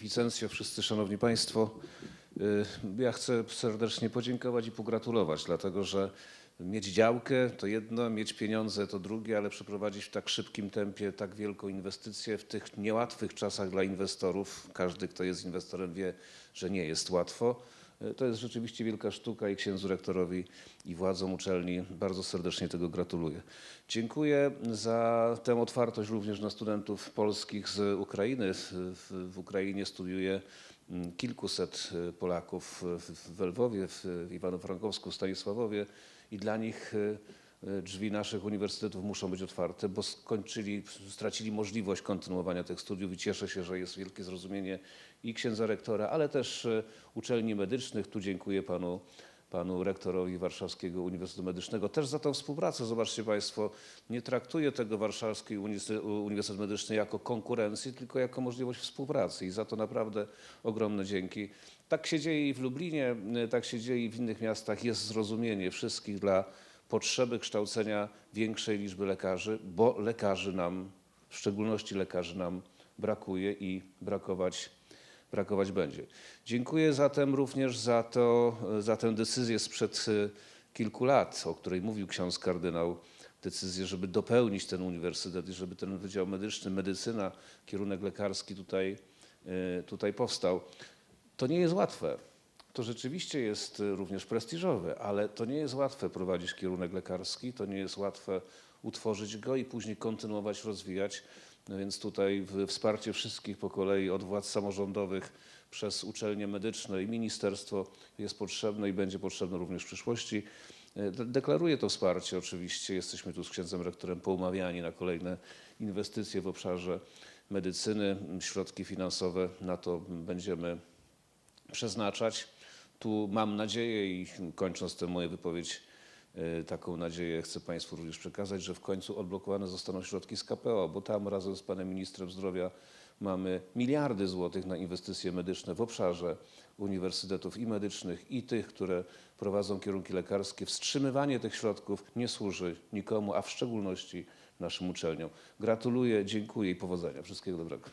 Magnificencjo, wszyscy szanowni państwo. Y, Ja chcę serdecznie podziękować i pogratulować, dlatego że mieć działkę to jedno, mieć pieniądze to drugie, ale przeprowadzić w tak szybkim tempie tak wielką inwestycję w tych niełatwych czasach dla inwestorów. Każdy, kto jest inwestorem wie, że nie jest łatwo. To jest rzeczywiście wielka sztuka i księdzu rektorowi i władzom uczelni bardzo serdecznie tego gratuluję. Dziękuję za tę otwartość również na studentów polskich z Ukrainy. W, Ukrainie studiuje mm, kilkuset y, Polaków w, Lwowie, w Iwano-Frankowsku, Stanisławowie i dla nich y, drzwi naszych uniwersytetów muszą być otwarte, bo skończyli, stracili możliwość kontynuowania tych studiów i cieszę się, że jest wielkie zrozumienie i księdza rektora, ale też y, uczelni medycznych. Tu dziękuję panu, panu rektorowi Warszawskiego Uniwersytetu Medycznego też za tą współpracę. Zobaczcie Państwo, nie traktuję tego Warszawski Uniwersytet Uniwersytet Medyczny jako konkurencji, tylko jako możliwość współpracy i za to naprawdę ogromne dzięki. Tak się dzieje i w Lublinie, y, tak się dzieje i w innych miastach. Jest zrozumienie wszystkich dla potrzeby kształcenia większej liczby lekarzy, bo lekarzy nam, w szczególności lekarzy nam brakuje i brakować, brakować będzie. Dziękuję zatem również za, to, za tę decyzję sprzed y, kilku lat, o której mówił ksiądz kardynał, decyzję, żeby dopełnić ten uniwersytet i żeby ten Wydział Medyczny, medycyna, kierunek lekarski tutaj, y, tutaj powstał. To nie jest łatwe. To rzeczywiście jest y, również prestiżowe, ale to nie jest łatwe prowadzić kierunek lekarski, to nie jest łatwe utworzyć go i później kontynuować, rozwijać. No więc tutaj wsparcie wszystkich po kolei, od władz samorządowych przez uczelnie medyczne i ministerstwo jest potrzebne i będzie potrzebne również w przyszłości. De- Deklaruję to wsparcie oczywiście. Jesteśmy tu z księdzem rektorem poumawiani na kolejne inwestycje w obszarze medycyny. Środki finansowe na to będziemy przeznaczać. Tu mam nadzieję i kończąc tę moją wypowiedź, e, taką nadzieję chcę Państwu również przekazać, że w końcu odblokowane zostaną środki z KPO, bo tam razem z Panem Ministrem Zdrowia mamy miliardy złotych na inwestycje medyczne w obszarze uniwersytetów i medycznych, i tych, które prowadzą kierunki lekarskie. Wstrzymywanie tych środków nie służy nikomu, a w szczególności naszym uczelniom. Gratuluję, dziękuję i powodzenia. Wszystkiego dobrego.